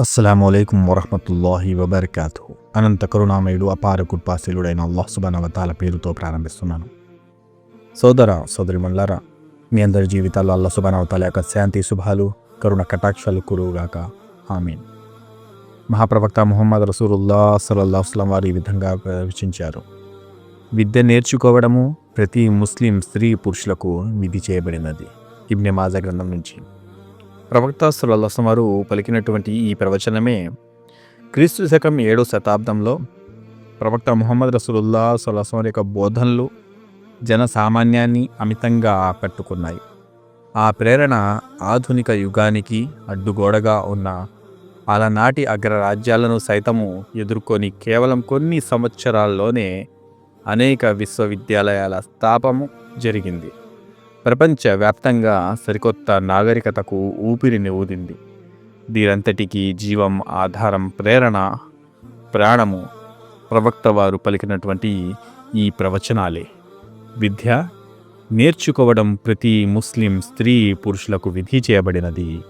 అస్సలం అయికం వరహమతుల్లాహి వబర్కాతు అనంత కరుణామయుడు అపార కృపాశీలుడైన అల్లాహ్ సుబానవతాల పేరుతో ప్రారంభిస్తున్నాను. సోదర సోదరి మల్లారా మీ అందరి జీవితాల్లో అల్లా సుబానవతాల యొక్క శాంతి శుభాలు కరుణ కటాక్షాలు కురువుగాక. ఆమీన్. మహాప్రవక్త ముహమ్మద్ రసూలుల్లా సలల్లాహుస్లం వారు ఈ విధంగా ప్రవచించారు. విద్య నేర్చుకోవడము ప్రతి ముస్లిం స్త్రీ పురుషులకు విధి చేయబడినది. ఇబ్నె మాజా గ్రంథం నుంచి. ప్రవక్త సులల్లాసం వారు పలికినటువంటి ఈ ప్రవచనమే క్రీస్తు శకం ఏడో శతాబ్దంలో ప్రవక్త ముహమ్మద్ రసూలుల్లా సులసం వారి యొక్క బోధనలు జన సామాన్యాన్ని అమితంగా ఆకట్టుకున్నాయి. ఆ ప్రేరణ ఆధునిక యుగానికి అడ్డుగోడగా ఉన్న అలనాటి అగ్రరాజ్యాలను సైతము ఎదుర్కొని కేవలం కొన్ని సంవత్సరాల్లోనే అనేక విశ్వవిద్యాలయాల స్థాపము జరిగింది. ప్రపంచవ్యాప్తంగా సరికొత్త నాగరికతకు ఊపిరిని ఊదింది దీనంతటికీ జీవం ఆధారం ప్రేరణ ప్రాణము ప్రవక్త వారు పలికినటువంటి ఈ ప్రవచనాలే. విద్య నేర్చుకోవడం ప్రతి ముస్లిం స్త్రీ పురుషులకు విధి చేయబడినది.